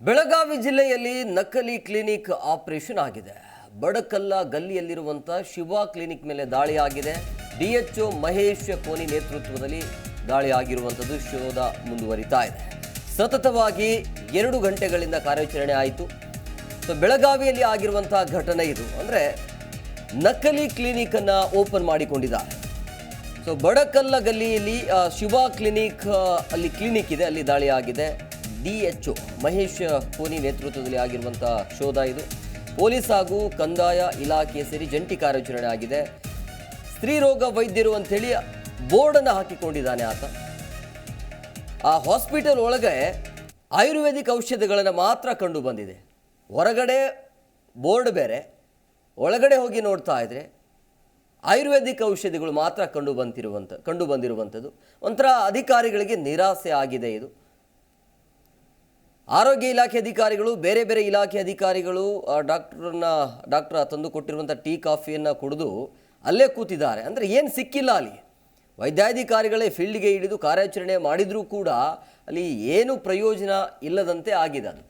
ಬೆಳಗಾವಿ ಜಿಲ್ಲೆಯಲ್ಲಿ ನಕಲಿ clinic operation ಆಗಿದೆ. ಬಡಕಲ್ಲ ಗಲ್ಲಿಯಲ್ಲಿರುವಂಥ ಶಿವ ಕ್ಲಿನಿಕ್ ಮೇಲೆ ದಾಳಿ ಆಗಿದೆ. ಡಿಎಚ್ಒ ಮಹೇಶ್ ಕೋನಿ ನೇತೃತ್ವದಲ್ಲಿ ದಾಳಿ ಆಗಿರುವಂಥದ್ದು ಶೋಧ ಮುಂದುವರಿತಾ ಇದೆ. ಸತತವಾಗಿ ಎರಡು ಗಂಟೆಗಳಿಂದ ಕಾರ್ಯಾಚರಣೆ ಆಯಿತು. ಸೊ ಬೆಳಗಾವಿಯಲ್ಲಿ ಆಗಿರುವಂತಹ ಘಟನೆ ಇದು. ಅಂದರೆ ನಕಲಿ ಕ್ಲಿನಿಕನ್ನು ಓಪನ್ ಮಾಡಿಕೊಂಡಿದ್ದಾರೆ. ಸೊ ಬಡಕಲ್ಲ ಗಲ್ಲಿಯಲ್ಲಿ ಶಿವ ಕ್ಲಿನಿಕ್, ಅಲ್ಲಿ ಕ್ಲಿನಿಕ್ ಇದೆ, ಅಲ್ಲಿ ದಾಳಿ ಆಗಿದೆ. ಡಿ ಎಚ್ ಮಹೇಶ್ ಕೋನಿ ನೇತೃತ್ವದಲ್ಲಿ ಆಗಿರುವಂಥ ಶೋಧ ಇದು. ಪೊಲೀಸ್ ಹಾಗೂ ಕಂದಾಯ ಇಲಾಖೆ ಸೇರಿ ಜಂಟಿ ಕಾರ್ಯಾಚರಣೆ ಆಗಿದೆ. ಸ್ತ್ರೀರೋಗ ವೈದ್ಯರು ಅಂಥೇಳಿ ಬೋರ್ಡನ್ನು ಹಾಕಿಕೊಂಡಿದ್ದಾನೆ ಆತ. ಆ ಹಾಸ್ಪಿಟಲ್ ಒಳಗೆ ಆಯುರ್ವೇದಿಕ್ ಔಷಧಿಗಳನ್ನು ಮಾತ್ರ ಕಂಡು ಬಂದಿದೆ. ಹೊರಗಡೆ ಬೋರ್ಡ್ ಬೇರೆ, ಒಳಗಡೆ ಹೋಗಿ ನೋಡ್ತಾ ಇದ್ರೆ ಆಯುರ್ವೇದಿಕ್ ಔಷಧಿಗಳು ಮಾತ್ರ ಕಂಡು ಬಂತಿರುವಂಥ, ಕಂಡು ಬಂದಿರುವಂಥದ್ದು. ಒಂಥರ ಅಧಿಕಾರಿಗಳಿಗೆ ನಿರಾಸೆ ಆಗಿದೆ ಇದು. ಆರೋಗ್ಯ ಇಲಾಖೆ ಅಧಿಕಾರಿಗಳು, ಬೇರೆ ಬೇರೆ ಇಲಾಖೆ ಅಧಿಕಾರಿಗಳು ಡಾಕ್ಟರ್ನ, ಡಾಕ್ಟ್ರ ತಂದು ಕೊಟ್ಟಿರುವಂಥ ಟೀ, ಕಾಫಿಯನ್ನು ಕುಡಿದು ಅಲ್ಲೇ ಕೂತಿದ್ದಾರೆ. ಅಂದರೆ ಏನು ಸಿಕ್ಕಿಲ್ಲ ಅಲ್ಲಿ. ವೈದ್ಯಾಧಿಕಾರಿಗಳೇ ಫೀಲ್ಡ್ಗೆ ಇಳಿದು ಕಾರ್ಯಾಚರಣೆ ಮಾಡಿದರೂ ಕೂಡ ಅಲ್ಲಿ ಏನು ಪ್ರಯೋಜನ ಇಲ್ಲದಂತೆ ಆಗಿದೆ ಅದು.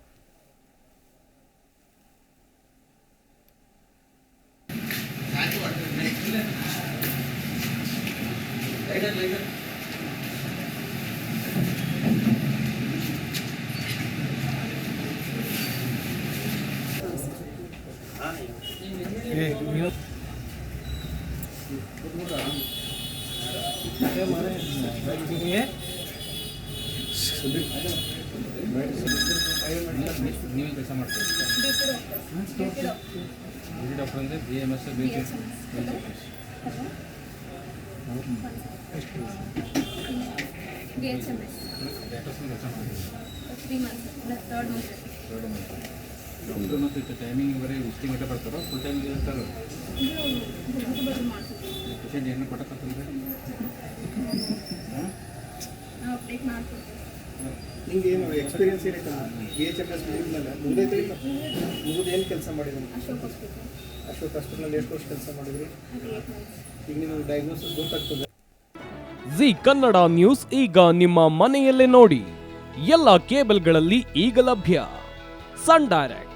ನೀವು ಕೆಲಸ ಮಾಡ್ತೀರಿ ಡಿ ಡಾಕ್ಟರ್ ಅಂದರೆ B M S B B H M S doctors ಕೆಲಸ ಮಾಡ್ತೀರಿ three months third month doctor ಮತ್ತು ಟೈಮಿಂಗ್ ಬರೀ ಇಷ್ಟು ಗಂಟೆ ಬರ್ತಾರೋ ಫುಲ್ ಟೈಮ್ ಇರ್ತಾರೋ? ಇದು ಬದಲು ಮಾಡ್ತೀವಿ ಪೇಷಂಟ್ ಏನು ಕೊಟ್ಟಕ್ಕಂತಂದ್ರೆ ನಾವು ಅಪ್ಡೇಟ್ ಮಾಡ್ಕೊಡ್ತೀವಿ ನಿಂಗೆ ಏನು ಎಕ್ಸ್ಪೀರಿಯನ್ಸ್ ಏನೈತೆ ಬಿ ಎಚ್ ಎಂ ಎಸ್ ಮುಗಿದ್ಮೇಲೆ ಮುಗಿದೈತೆ ಮುಗಿದು ಏನು ಕೆಲಸ ಮಾಡಿದ್ರಿ? ಅಶೋಕ್ ಹಾಸ್ಪಿಟಲ್ ಎಷ್ಟು ವರ್ಷ ಕೆಲಸ ಮಾಡಿದ್ರಿ? ಅದು ಏಟ್ ಈಗ ನಿಮಗೆ ಡಯಾಗ್ನೋಸಿಸ್ ಗೊತ್ತಾಗ್ತದೆ. ಜಿ ಕನ್ನಡ ನ್ಯೂಸ್ ಈಗ ನಿಮ್ಮ ಮನೆಯಲ್ಲೇ ನೋಡಿ. ಎಲ್ಲ ಕೇಬಲ್ಗಳಲ್ಲಿ ಈಗ ಲಭ್ಯ. Sun Direct.